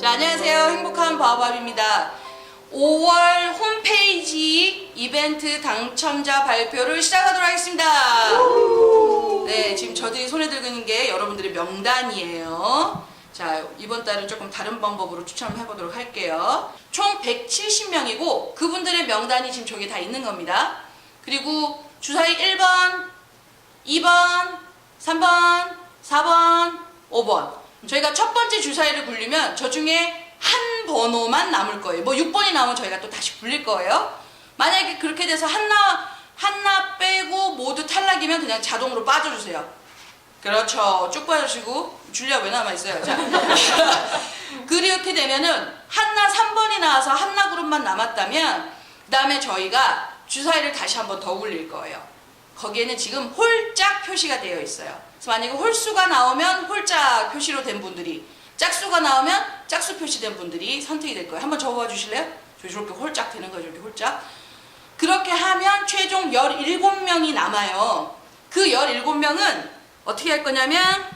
자, 안녕하세요. 행복한 바오밥입니다. 5월 홈페이지 이벤트 당첨자 발표를 시작하도록 하겠습니다. 네, 지금 저들이 손에 들고 있는 게 여러분들의 명단이에요. 자, 이번 달은 조금 다른 방법으로 추첨을 해보도록 할게요. 총 170명이고 그분들의 명단이 지금 저기 다 있는 겁니다. 그리고 주사위 1번, 2번, 3번, 4번, 5번. 저희가 첫 번째 주사위를 굴리면 저 중에 한 번호만 남을 거예요. 뭐 6번이 나오면 저희가 또 다시 굴릴 거예요. 만약에 그렇게 돼서 하나, 하나 빼고 모두 탈락이면 그냥 자동으로 빠져주세요. 그렇죠. 쭉 빠져주시고. 줄리아 왜 남아있어요? 자. 그렇게 되면은 한나 3번이 나와서 한나 그룹만 남았다면 그 다음에 저희가 주사위를 다시 한번 더 굴릴 거예요. 거기에는 지금 홀짝 표시가 되어 있어요. 그래서 만약에 홀수가 나오면 홀짝 표시로 된 분들이 짝수가 나오면 짝수 표시된 분들이 선택이 될 거예요. 한번 적어봐 주실래요? 저 저렇게 홀짝 되는 거예요. 저렇게 홀짝. 그렇게 하면 최종 17명이 남아요. 그 17명은 어떻게 할 거냐면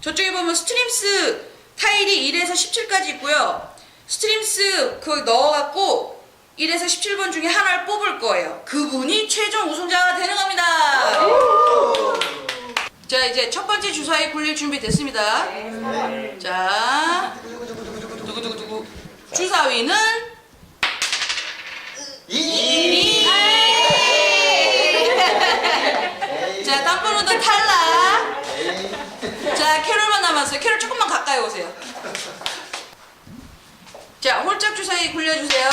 저쪽에 보면 스트림스 타일이 1에서 17까지 있고요. 스트림스 그거 넣어갖고 1에서 17번 중에 하나를 뽑을 거예요. 그분이 최종 우승자가 되는 겁니다. 자 이제 첫 번째 주사위 굴릴 준비 됐습니다. 자 두구두구두구 주사위는 이. 자 땀번호도 탈락. 자 캐롤만 남았어요. 캐롤 조금만 가까이 오세요. 자 홀짝 주사위 굴려주세요.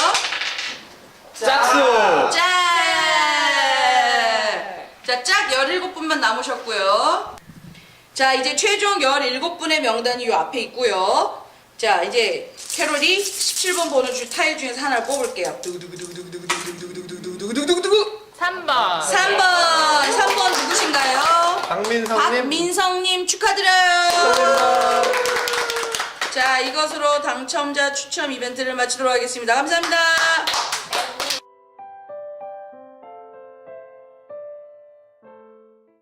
짝수. 짝 17분만 남으셨고요. 자, 이제 최종 17분의 명단이 요 앞에 있고요. 자, 이제 캐롤이 17번 번호 주 타일 중에서 하나를 뽑을게요. 두구두구두구두구두구두구두구두구두구두구 3번. 3번! 3번 누구신가요? 박민성님. 박민성님 축하드려요. 자, 이것으로 당첨자 추첨 이벤트를 마치도록 하겠습니다. 감사합니다.